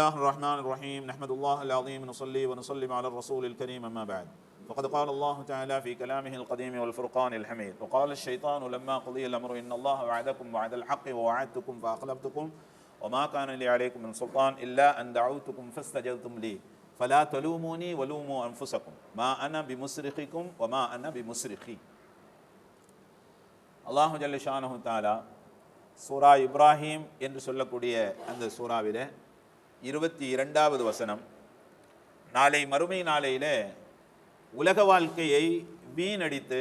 الله الرحمن الرحيم نحمد الله العظيم نصلي ونسلم على الرسول الكريم أما بعد فقد قال الله تعالى في كلامه القديم والفرقان الحميد وقال الشيطان لما قضي الأمر إن الله وعدكم وعد الحق ووعدتكم فأخلفتكم وما كان لي عليكم من سلطان إلا أن دعوتكم فاستجبتم لي فلا تلوموني ولوموا أنفسكم ما أنا بمصرخكم وما أنا بمصرخي அல்லாஹு ஜல்லிஷானு தாலா சூரா இப்ராஹிம் என்று சொல்லக்கூடிய அந்த சூறாவிலே இருபத்தி இரண்டாவது வசனம். நாளை மறுமை நாளையிலே உலக வாழ்க்கையை வீணடித்து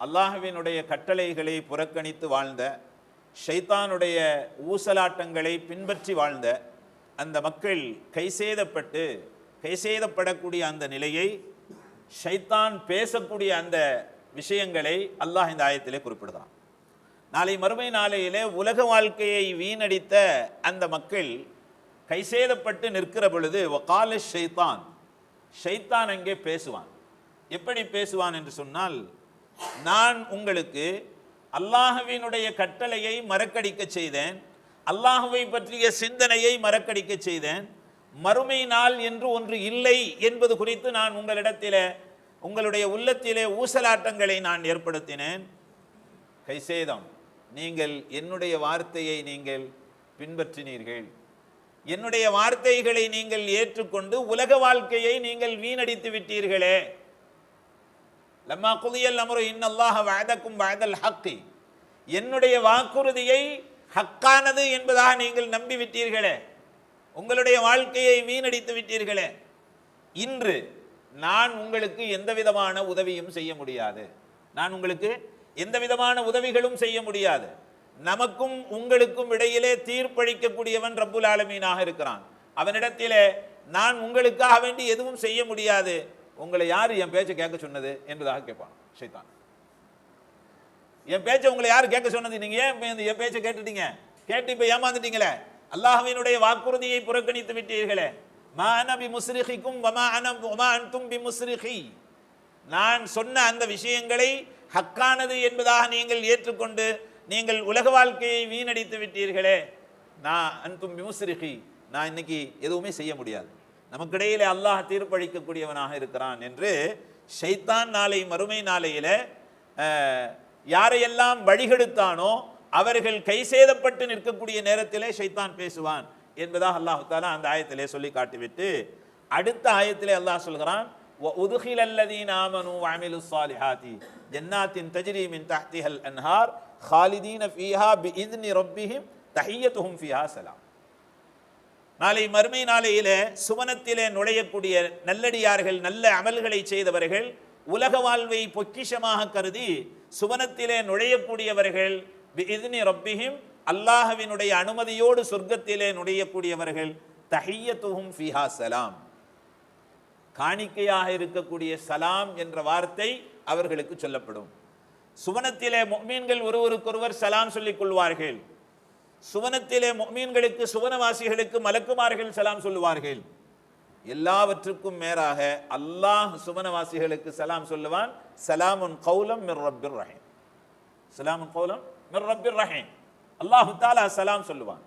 அல்லாஹுவினுடைய கட்டளைகளை புறக்கணித்து வாழ்ந்த ஷைத்தானுடைய ஊசலாட்டங்களை பின்பற்றி வாழ்ந்த அந்த மக்கள் கைசேதப்பட்டு கைசேதப்படக்கூடிய அந்த நிலையை ஷைத்தான் பேசக்கூடிய அந்த விஷயங்களை அல்லாஹ் இந்த ஆயத்திலே குறிப்பிடுகிறான் நாளை மறுமை நாளையிலே உலக வாழ்க்கையை வீணடித்த அந்த மக்கள் கைசேதப்பட்டு நிற்கிற பொழுது வக்கால ஷைத்தான். ஷைத்தான் அங்கே பேசுவான். எப்படி பேசுவான் என்று சொன்னால் நான் உங்களுக்கு அல்லாஹுவினுடைய கட்டளையை மறக்கடிக்க செய்தேன் அல்லாஹுவை பற்றிய சிந்தனையை மறக்கடிக்க செய்தேன் மறுமை நாள் என்று ஒன்று இல்லை என்பது குறித்து நான் உங்களிடத்தில் உங்களுடைய உள்ளத்திலே ஊசலாட்டங்களை நான் ஏற்படுத்தினேன். கைசேதம். நீங்கள் என்னுடைய வார்த்தையை நீங்கள் பின்பற்றினீர்கள். என்னுடைய வார்த்தைகளை நீங்கள் ஏற்றுக்கொண்டு உலக வாழ்க்கையை நீங்கள் வீணடித்து விட்டீர்களே. லம்மா குதியல் அமரு இன்னல்லாக வஅதக்கும் வஅதல் ஹக்கி. என்னுடைய வாக்குறுதியை ஹக்கானது என்பதாக நீங்கள் நம்பிவிட்டீர்களே உங்களுடைய வாழ்க்கையை வீணடித்து விட்டீர்களே. இன்று நான் உங்களுக்கு எந்த விதமான உதவியும் செய்ய முடியாது. நான் உங்களுக்கு எந்த விதமான உதவிகளும் செய்ய முடியாது. நமக்கும் உங்களுக்கும் இடையிலே தீர்ப்பளிக்கக்கூடியவன் ரப்புல் ஆலமீனாக இருக்கிறான். அவனிடத்திலே நான் உங்களுக்காக வேண்டி எதுவும் செய்ய முடியாது. உங்களை யார் என் பேச்சை கேட்க சொன்னது என்பதாக கேட்பான் சைத்தான். என் பேச்சை உங்களை யார் கேட்க சொன்னது? நீங்க ஏன் என் பேச்சை கேட்டுட்டீங்க? கேட்டு இப்ப ஏமாந்துட்டீங்களே? அல்லாஹ்வினுடைய வாக்குறுதியை புறக்கணித்து விட்டீர்களே. மா அன முஸ்ரிஹிக்கும் வமா அனம் வமா அன்தும் பி முஸ்ரிஹி நான் சொன்ன அந்த விஷயங்களை ஹக்கானது என்பதாக நீங்கள் ஏற்றுக்கொண்டு நீங்கள் உலக வாழ்க்கையை வீணடித்து விட்டீர்களே. நான் அன்கும் மியூசிரிகி நான் இன்னைக்கு எதுவுமே செய்ய முடியாது. நமக்கிடையிலே அல்லாஹ் தீர்ப்பளிக்கக்கூடியவனாக இருக்கிறான் என்று ஷைத்தான் நாளை மறுமை நாளையில யாரையெல்லாம் வழிகெடுத்தானோ அவர்கள் கை சேதப்பட்டு நிற்கக்கூடிய நேரத்திலே ஷைத்தான் பேசுவான் என்பதாக அல்லாஹு தாலா அந்த ஆயத்திலே சொல்லி காட்டிவிட்டு அடுத்த ஆயத்திலே அல்லாஹ் சொல்கிறான் உதுகில் அல்லதீன் ஆமனு வாமிலு சாலிஹாதி. ஜன்னாத்தின் தஜ்ரீமின் தஹ்திஹல் அன்ஹார். ஹாலிதீன ஃபீஹா பி இத்னி ரொப்பிஹிம் தஹியத்துஹும் ஃபிஹா சலாம் நாளை மறுமை நாளையிலே சுவனத்திலே நுழையக்கூடிய நல்லடியார்கள் நல்ல அமல்களை செய்தவர்கள் உலக வாழ்வை பொக்கிஷமாக கருதி சுவனத்திலே நுழையக்கூடியவர்கள் இதினி ரொப்பிஹிம் அல்லாஹவினுடைய அனுமதியோடு சொர்க்கத்திலே நுழையக்கூடியவர்கள் தஹியத்துஹும் ஃபிஹா சலாம். காணிக்கையாக இருக்கக்கூடிய சலாம் என்ற வார்த்தை அவர்களுக்கு சொல்லப்படும். சுவனத்திலே மொமீன்கள் ஒருவருக்கொருவர் சலாம் சொல்லிக் கொள்வார்கள். சுவனத்திலே முஃமின்களுக்கு சுவனவாசிகளுக்கு மலக்குமார்கள் சலாம் சொல்லுவார்கள். எல்லாவற்றுக்கும் மேலாக அல்லாஹ் சுவனவாசிகளுக்கு சலாம் சொல்லுவான் சலாமுன் கௌலம் மிர் ரப்பிர் ரஹீம். சலாமுன் கௌலம் மிர் ரப்பிர் ரஹீம். அல்லாஹு தாலா சலாம் சொல்லுவான்.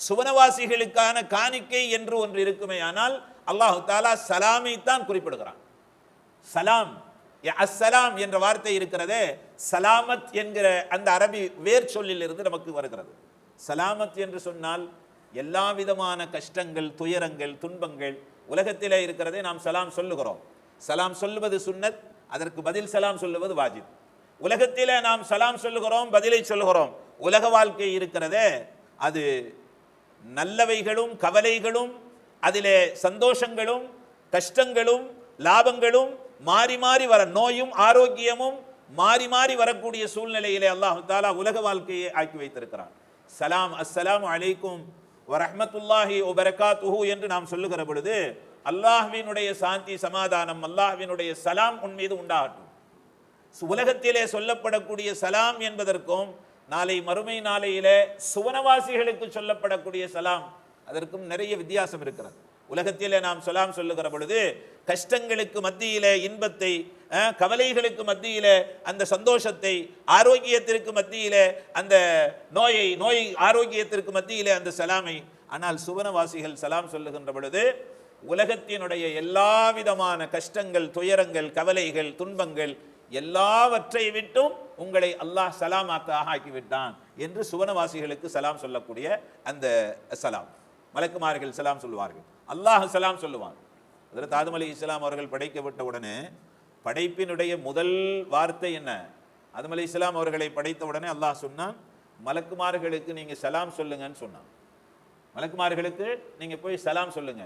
சுவனவாசிகளுக்கான காணிக்கை என்று ஒன்று இருக்குமே ஆனால் அல்லாஹு தாலா சலாமை தான் குறிப்பிடுகிறான். சலாம் அஸ்ஸலாம் என்ற வார்த்தை இருக்கிறதே சலாமத் என்கிற அந்த அரபி வேர் சொல்லிலிருந்து நமக்கு வருகிறது. சலாமத் என்று சொன்னால் எல்லா விதமான கஷ்டங்கள் துயரங்கள் துன்பங்கள் உலகத்திலே இருக்கிறதே நாம் சலாம் சொல்லுகிறோம். சலாம் சொல்லுவது சுன்னத் அதற்கு பதில் சலாம் சொல்லுவது வாஜித். உலகத்திலே நாம் சலாம் சொல்லுகிறோம் பதிலை சொல்லுகிறோம். உலக வாழ்க்கை இருக்கிறதே அது நல்லவைகளும் கவலைகளும் அதிலே சந்தோஷங்களும் கஷ்டங்களும் லாபங்களும் மாறி மாறி வர நோயும் ஆரோக்கியமும் மாறி மாறி வரக்கூடிய சூழ்நிலையிலே அல்லாஹ் தாலா உலக வாழ்க்கையை ஆக்கி வைத்திருக்கிறான். சலாம் அஸ்ஸலாமு அலைக்கும் வரஹ்மத்துல்லாஹி வபரகாத்துஹு என்று நாம் சொல்லுகிற பொழுது அல்லாஹ்வினுடைய சாந்தி சமாதானம் அல்லாஹ்வினுடைய சலாம் உன் மீது உண்டாகட்டும். உலகத்திலே சொல்லப்படக்கூடிய சலாம் என்பதற்கும் நாளை மறுமை நாளையிலே சுவனவாசிகளுக்கு சொல்லப்படக்கூடிய சலாம் அதற்கும் நிறைய வித்தியாசம் இருக்கிறது. உலகத்திலே நாம் சலாம் சொல்லுகிற பொழுது கஷ்டங்களுக்கு மத்தியிலே இன்பத்தை கவலைகளுக்கு மத்தியிலே அந்த சந்தோஷத்தை ஆரோக்கியத்திற்கு மத்தியிலே அந்த நோயை நோய் ஆரோக்கியத்திற்கு மத்தியிலே அந்த சலாமை. ஆனால் சுவனவாசிகள் சலாம் சொல்லுகின்ற பொழுது உலகத்தினுடைய எல்லா விதமான கஷ்டங்கள் துயரங்கள் கவலைகள் துன்பங்கள் எல்லாவற்றை விட்டும் உங்களை அல்லாஹ் சலாமாத்தாக ஆக்கிவிட்டான் என்று சுவனவாசிகளுக்கு சலாம் சொல்லக்கூடிய அந்த சலாம். மலக்குமார்கள் சலாம் சொல்லுவார்கள். அல்லாஹ் சலாம் சொல்லுவான். அதில் தாதும் அலி இஸ்லாம் அவர்கள் படைக்கப்பட்ட உடனே படைப்பினுடைய முதல் வார்த்தை என்ன? ஆதம் அலி இஸ்லாம் அவர்களை படைத்த உடனே அல்லாஹ் சொன்னான் மலக்குமார்களுக்கு நீங்கள் சலாம் சொல்லுங்கன்னு சொன்னான். மலக்குமார்களுக்கு நீங்கள் போய் சலாம் சொல்லுங்க.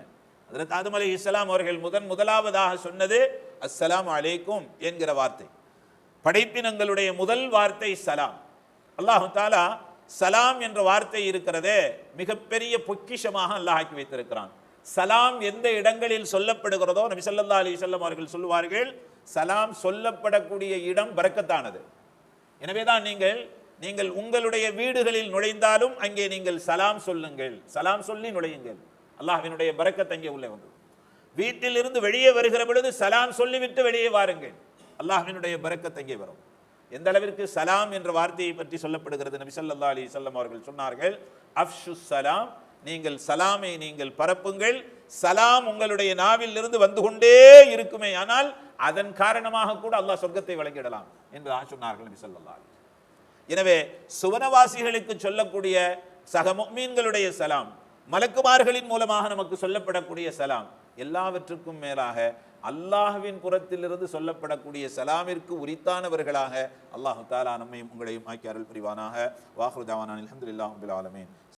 அதில் ஆதம் அலி இஸ்லாம் அவர்கள் முதன் முதலாவதாக சொன்னது அஸ்ஸலாம் அலைக்கும் என்கிற வார்த்தை. படைப்பினங்களுடைய முதல் வார்த்தை சலாம். அல்லாஹு தாலா சலாம் என்ற வார்த்தை இருக்கிறதே மிகப்பெரிய பொக்கிஷமாக அல்லாஹ் ஆக்கி வைத்திருக்கிறான். சலாம் எந்த இடங்களில் சொல்லப்படுகிறதோ நபி ஸல்லல்லாஹு அலி சொல்லம் அவர்கள் சொல்லுவார்கள் சலாம் சொல்லப்படக்கூடிய இடம் பரக்கத்தானது எனவேதான் நீங்கள் நீங்கள் உங்களுடைய வீடுகளில் நுழைந்தாலும் அங்கே நீங்கள் சலாம் சொல்லுங்கள். சலாம் சொல்லி நுழையுங்கள். அல்லாஹினுடைய பரக்கத் அங்கே உள்ளே வந்து வீட்டிலிருந்து வெளியே வருகிற பொழுது சலாம் சொல்லிவிட்டு வெளியே வாருங்கள். அல்லாஹினுடைய பரக்கத் அங்கே வரும். எந்த அளவிற்கு சலாம் என்ற வார்த்தையை பற்றி சொல்லப்படுகிறது? நபி சொல்லா அலி சொல்லம் அவர்கள் சொன்னார்கள் அஃஷு சலாம் நீங்கள் சலாமை நீங்கள் பரப்புங்கள். சலாம் உங்களுடைய நாவில் இருந்து வந்து கொண்டே இருக்குமே. ஆனால் அதன் காரணமாக கூட அல்லாஹ் சொர்க்கத்தை வழங்கிடலாம் என்பதாக சொன்னார்கள் நபி சொல்லா எனவே சுவனவாசிகளுக்கு சொல்லக்கூடிய சக மீன்களுடைய சலாம் மலக்குமார்களின் மூலமாக நமக்கு சொல்லப்படக்கூடிய சலாம் எல்லாவற்றுக்கும் மேலாக அல்லாஹ்வின் புறத்திலிருந்து சொல்லப்படக்கூடிய சலாமிற்கு உரித்தானவர்களாக அல்லாஹு தாலா நம்மையும் உங்களையும் ஆக்கி அருள் புரிவானாக. வாஹ்ரு தாவானான் அல்ஹம்துலில்லாஹி ஆலமீன்.